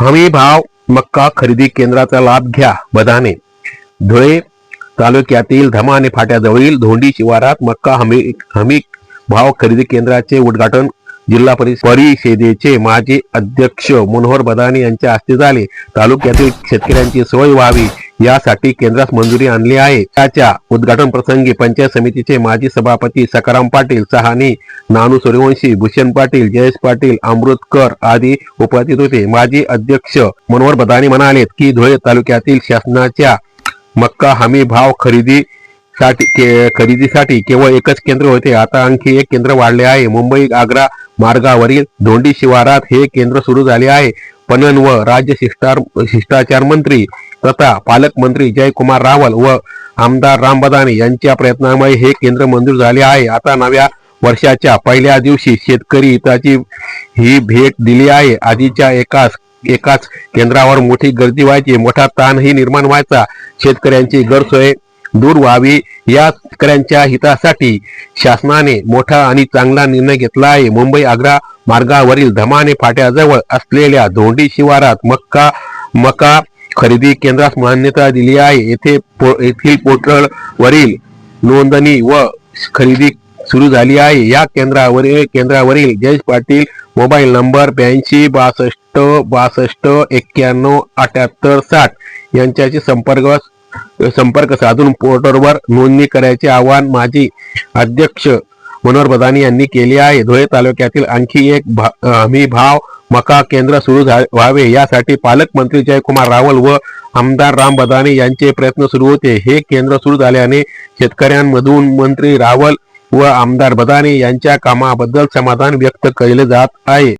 हमी भाव मक्का खरेदी केंद्राचा लाभ घ्या बदाने धुळे तालुक्यातील धमाने फाट्याजवळील धोंडी शिवारात मक्का हमी हमी भाव खरेदी केंद्राचे उद्घाटन जिल्हा परिषदेचे माजी अध्यक्ष मनोहर बदाने यांच्या हस्ते झाले. तालुक्यातील शेतकऱ्यांची सोय व्हावी यासाठी केंद्रास मंजुरी आणली आहे. त्याच्या उद्घाटन प्रसंगी पंचायत समितीचे माजी सभापती सकाराम पाटील सहानी नानू सूर्यवंशी भूषण पाटील जयेश पाटील अमृतकर आदी उपस्थित होते. माजी अध्यक्ष मनोहर बदानी म्हणाले की धुळे तालुक्यातील शासनाच्या मक्का हमी भाव खरेदी साठी के- खरेदीसाठी केवळ एकच केंद्र होते. आता आणखी एक केंद्र वाढले आहे. मुंबई आग्रा मार्गावरील धोंडी शिवारात हे केंद्र सुरू झाले आहे. पणन व राज्य शिष्टा शिष्टाचार मंत्री तथा पालकमंत्री जयकुमार रावल व आमदार राम बदाने यांच्या प्रयत्नामुळे हे केंद्र मंजूर झाले आहे. आता नव्या वर्षाच्या पहिल्या दिवशी शेतकरी हिताची ही भेट दिली आहे. आधीच्या एकाच एकाच केंद्रावर मोठी गर्दी व्हायची. मोठा ताणही निर्माण व्हायचा. शेतकऱ्यांची गैरसोय दूर व्हावी. या शेतकऱ्यांच्या हितासाठी शासनाने मोठा आणि चांगला निर्णय घेतला आहे. मुंबई आग्रा मार्गावरील धमाने फाट्याजवळ असलेल्या धोंडी शिवारात मक्का मका खरेदी केंद्रास मान्यता दिली आहे. येथे पो- येथील पोर्टलवरील नोंदणी व खरेदी सुरू झाली आहे. या केंद्रावरील केंद्रावरील जयेश पाटील मोबाईल नंबर ब्याऐंशी बासष्ट बासष्ट एक्क्याण्णव अठ्याहत्तर साठ यांच्याशी संपर्क संपर्क साधून पोर्टलवर नोंदणी करायचे आवाहन माजी अध्यक्ष मनोहर बदानी यांनी केली आहे. धुळे तालुक्यातील आणखी एक भा- हमी भाव मका केंद्र सुरू झा- व्हावे यासाठी पालकमंत्री जयकुमार रावल व आमदार राम बदाने यांचे प्रयत्न सुरू होते. हे केंद्र सुरू झाल्याने शेतकऱ्यांमधून मंत्री रावल व आमदार बदाने यांच्या कामाबद्दल समाधान व्यक्त केले जात आहे.